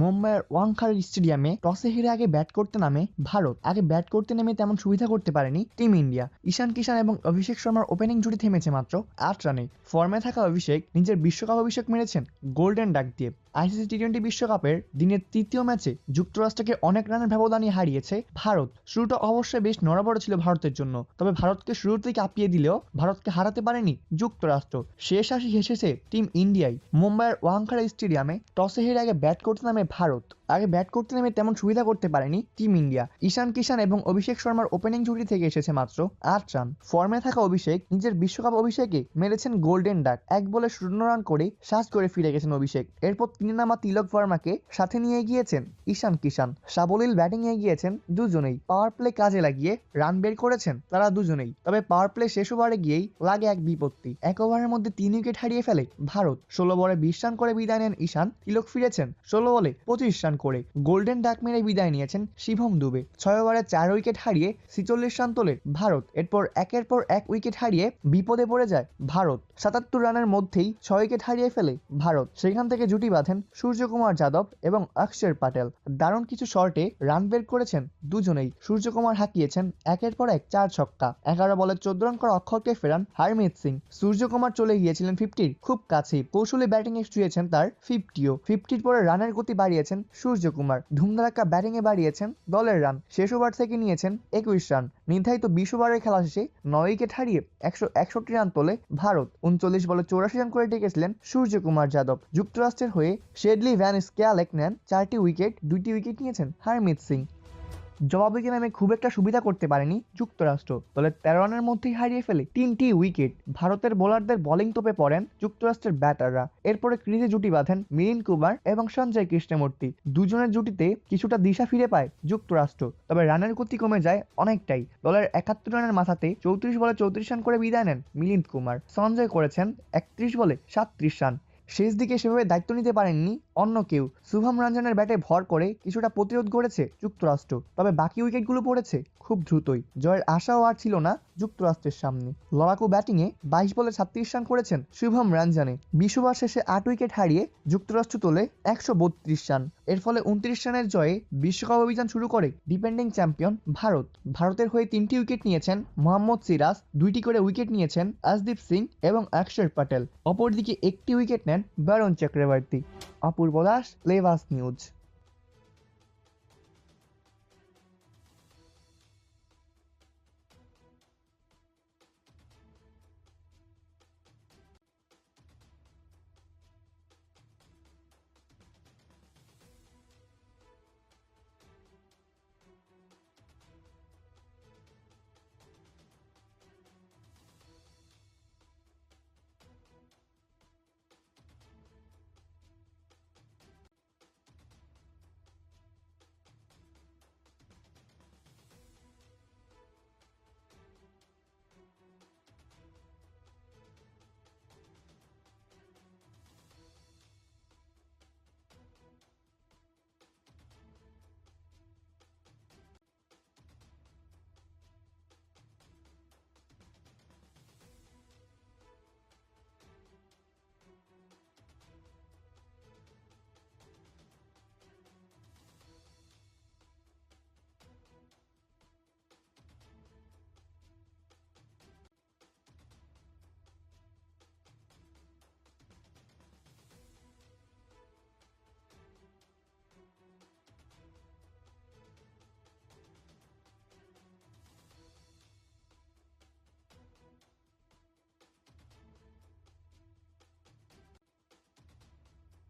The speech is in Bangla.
মুম্বাইয়ের ওয়াংখার স্টেডিয়ামে টসে হেরে আগে ব্যাট করতে নামে ভারত। আগে ব্যাট করতে নেমে তেমন সুবিধা করতে পারেনি টিম ইন্ডিয়া। ঈশান কিষান এবং অভিষেক শর্মার ওপেনিং জুটি থেমেছে মাত্র আট রানে। ফর্মে থাকা অভিষেক নিজের বিশ্বকাপ অভিষেক মেরেছেন গোল্ডেন ডাক দিয়ে। আইসিসি টি টোয়েন্টি বিশ্বকাপের দিনের তৃতীয় ম্যাচে যুক্তরাষ্ট্রকে অনেক রানের ব্যবধানে হারিয়েছে ভারত। শুরুটা অবশ্যই বেশ নড়াবড় ছিল ভারতের জন্য, তবে ভারতকে শুরুর থেকে কাঁপিয়ে দিলেও ভারতকে হারাতে পারেনি যুক্তরাষ্ট্র। শেষ হাসি হেসেছে টিম ইন্ডিয়ায় মুম্বাইয়ের ওয়াংখাড়া স্টেডিয়ামে টসে হেরে আগে ব্যাট করতে নামে ভারত। আগে ব্যাট করতে নেমে তেমন সুবিধা করতে পারেনি টিম ইন্ডিয়া। ঈশান কিষান এবং অভিষেক শর্মার ওপেনিং জুটি থেকে এসেছে মাত্র আট রান। ফর্মে থাকা অভিষেক নিজের বিশ্বকাপ অভিষেকে মেরেছেন গোল্ডেন ডাক। এক বলে শূন্য রান করে শ্বাস করে ফিরে গেছেন অভিষেক। এরপর নামা তিলক ভার্মাকে সাথে নিয়ে গিয়েছেন ঈশান কিষান সাবলীল ব্যাটিং এ গিয়েছেন দুজনেই। পাওয়ার প্লে কাজে লাগিয়ে রান বের করেছেন তারা দুজনেই। তবে পাওয়ার প্লে শেষ ওভারে গিয়েই লাগে এক বিপত্তি। এক ওভারের মধ্যে তিন উইকেট হারিয়ে ফেলে ভারত। ষোলো বলে বিশ রান করে বিদায় নেন ঈশান। তিলক ফিরেছেন ষোলো বলে পঁচিশ রান করে। গোল্ডেন ডাক মেরে বিদায় নিয়েছেন শিভম দুবে। ছয় ওভারে চার উইকেট হারিয়ে ছিচল্লিশ রান তোলে ভারত। এরপর একের পর এক উইকেট হারিয়ে বিপদে পড়ে যায় ভারত। সাতাত্তর রানের মধ্যেই ছয় উইকেট হারিয়ে ফেলে ভারত। সেখান থেকে জুটি বাঁধেন সূর্যকুমার যাদব এবং অক্ষর পাটেল। দারুণ কিছু শর্টে রান বের করেছেন দুজনেই। সূর্যকুমার হাঁকিয়েছেন একের পর এক চার ছক্কা। এগারো বলে চোদ্দ রান করা অক্ষরকে ফেরান হারমিত সিং। সূর্যকুমার চলে গিয়েছিলেন ফিফটির, খুব কাছেই। কৌশলে ব্যাটিং এ ছুঁয়েছেন তার ফিফটিও। ফিফটির পরে রানের গতি বাড়িয়েছেন সূর্যকুমার। ধুমধারাক্কা ব্যাটিং এ বাড়িয়েছেন দলের রান। শেষ ওভার থেকে নিয়েছেন একুশ রান। নির্ধারিত বিশ ওভারের খেলা শেষে নয় উইকেট হারিয়ে একশো একষট্টি রান তোলে ভারত। উনচল্লিশ বলে চৌরাশি রান করে ডেকেছিলেন সূর্যকুমার যাদব। যুক্তরাষ্ট্রের হয়ে শেডলি ভ্যান স্কেয়ালেক নেন চারটি উইকেট, দুইটি উইকেট নিয়েছেন হারমিত সিং। জবাবে নামে খুব একটা সুবিধা করতে পারেনি যুক্তরাষ্ট্র। দলের তেরো রানের মধ্যেই হারিয়ে ফেলে তিনটি উইকেট। ভারতের বোলারদের বোলিং তোপে পড়েন যুক্তরাষ্ট্রের ব্যাটাররা। এরপরে ক্রিজে জুটি বাঁধেন মিলিন কুমার এবং সঞ্জয় কৃষ্ণমূর্তি। দুজনের জুটিতে কিছুটা দিশা ফিরে পায় যুক্তরাষ্ট্র, তবে রানের গতি কমে যায় অনেকটাই। দলের একাত্তর রানের মাথাতে চৌত্রিশ বলে চৌত্রিশ রান করে বিদায় নেন মিলিন্দ কুমার। সঞ্জয় করেছেন একত্রিশ বলে সাতত্রিশ রান। শেষ দিকে সেভাবে দায়িত্ব নিতে পারেননি অন্য কেউ। শুভম রঞ্জনের ব্যাটে ভর করে কিছুটা প্রতিরোধ গড়েছে যুক্তরাষ্ট্র, তবে বাকি উইকেটগুলো পড়েছে খুব দ্রুতই। জয়ের আশাও আর ছিল না যুক্তরাষ্ট্রের সামনে। লড়াকু ব্যাটিংয়ে বাইশ বলে ছাত্রিশ রান করেছেন শুভম রঞ্জনে। বিশ শেষে আট উইকেট হারিয়ে যুক্তরাষ্ট্র তোলে একশো বত্রিশ রান। এর ফলে উনত্রিশ রানের জয়ে বিশ্বকাপ অভিযান শুরু করে ডিপেন্ডিং চ্যাম্পিয়ন ভারত। ভারতের হয়ে তিনটি উইকেট নিয়েছেন মোহাম্মদ সিরাজ, দুইটি করে উইকেট নিয়েছেন আজদীপ সিং এবং অক্ষর প্যাটেল অপরদিকে একটি উইকেট নেন বরুণ চক্রবর্তী অপূর্ব দাস প্লেভাস নিউজ।